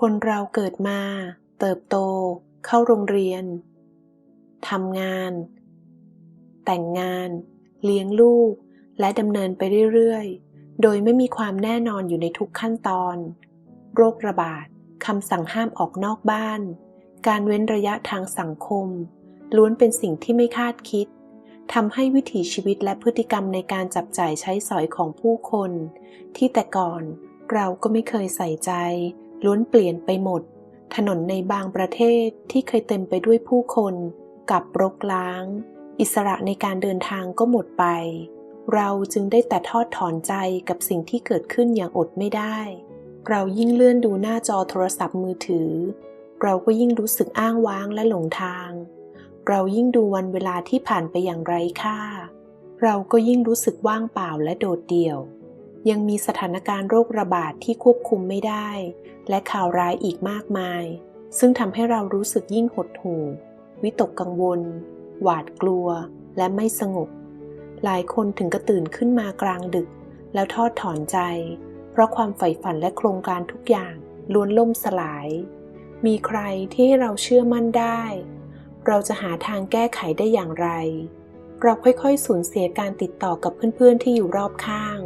คนเราเกิดมา เติบโต เข้าโรงเรียนทำงาน แต่งงาน เลี้ยงลูก และดำเนินไปเรื่อยๆ โดยไม่มีความแน่นอนอยู่ในทุกขั้นตอน โรคระบาดคำสั่งห้ามออกนอกบ้าน การเว้นระยะทางสังคม ล้วนเป็นสิ่งที่ไม่คาดคิดทำให้วิถีชีวิตและพฤติกรรมในการจับจ่ายใช้สอยของผู้คน ที่แต่ก่อนเราก็ไม่เคยใส่ใจ ล้วนเปลี่ยนไปหมด ถนนในบางประเทศที่เคยเต็มไปด้วยผู้คนกับรกล้าง อิสระในการเดินทางก็หมดไป เราจึงได้แต่ทอดถอนใจกับสิ่งที่เกิดขึ้นอย่างอดไม่ได้ เรายิ่งเลื่อนดูหน้าจอโทรศัพท์มือถือ เราก็ยิ่งรู้สึกอ้างว้างและหลงทาง เรายิ่งดูวันเวลาที่ผ่านไปอย่างไร้ค่า เราก็ยิ่งรู้สึกว่างเปล่าและโดดเดี่ยว ยังมีสถานการณ์โรคระบาดทที่ควบคุมไม่ได้ และข่าวร้ายอีกมากมาย ซึ่งทำให้เรารู้สึกยิ่งหดหู่ วิตกกังวล หวาดกลัว และไม่สงบ หลายคนถึงกระตื่นขึ้นมากลางดึก แล้วทอดถอนใจ เพราะความใฝ่ฝันและโครงการทุกอย่างล้วนล่มสลาย มีใครที่ให้เราเชื่อมั่นได้ เราจะหาทางแก้ไขได้อย่างไร เราค่อยๆสูญเสียการติดต่อกับเพื่อนๆที่อยู่รอบข้าง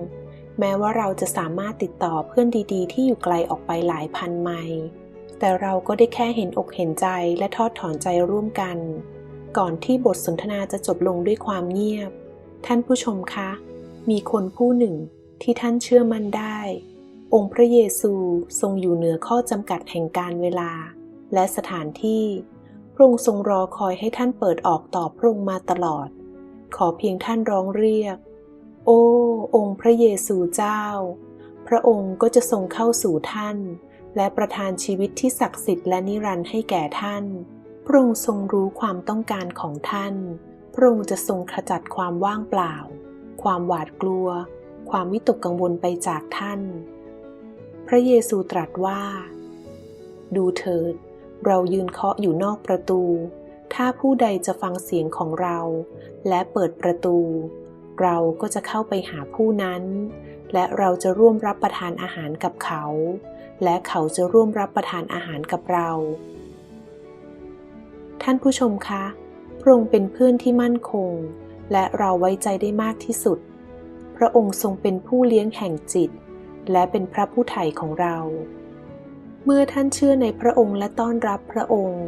แม้ว่าเราจะสามารถติดต่อเพื่อนดีๆ ที่อยู่ไกลออกไปหลายพันไมล์แต่เราก็ได้แค่เห็นอกเห็นใจและทอดถอนใจร่วมกัน ก่อนที่บทสนทนาจะจบลงด้วยความเงียบ ท่านผู้ชมคะ มีคนผู้หนึ่งที่ท่านเชื่อมั่นได้ องค์พระเยซูทรงอยู่เหนือข้อจำกัดแห่งการเวลา และสถานที่พระองค์ทรงรอคอยให้ท่านเปิดออกต่อพระองค์มาตลอด ขอเพียงท่านร้องเรียก โอ้ องค์พระเยซูเจ้า พระองค์ก็จะทรงเข้าสู่ท่าน และประทานชีวิตที่ศักดิ์สิทธิ์และนิรันดร์ให้แก่ท่าน พระองค์ทรงรู้ความต้องการของท่าน พระองค์จะทรงขจัดความว่างเปล่า ความหวาดกลัว ความวิตกกังวลไปจากท่าน พระเยซูตรัสว่า ดูเถิด เรายืนเคาะอยู่นอกประตู ถ้าผู้ใดจะฟังเสียงของเรา และเปิดประตู เราก็จะเข้าไปหาผู้นั้น และเราจะร่วมรับประทานอาหารกับเขา และเขาจะร่วมรับประทานอาหารกับเรา ท่านผู้ชมคะพระองค์เป็นเพื่อนที่มั่นคง และเราไว้ใจได้มากที่สุด พระองค์ทรงเป็นผู้เลี้ยงแห่งจิต และเป็นพระผู้ไถ่ของเรา เมื่อท่านเชื่อในพระองค์และต้อนรับพระองค์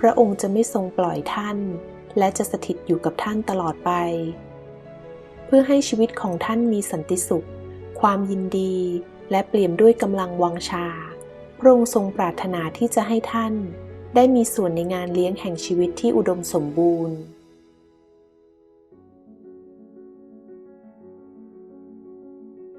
พระองค์จะไม่ทรงปล่อยท่าน และจะสถิตอยู่กับท่านตลอดไป พื่อให้ชีวิตของท่านมีสันติสุข ความยินดี และเปลี่ยมด้วยกำลังวังชา พระองค์ทรงปรารถนาที่จะให้ท่าน ได้มีส่วนในงานเลี้ยงแห่งชีวิตที่อุดมสมบูรณ์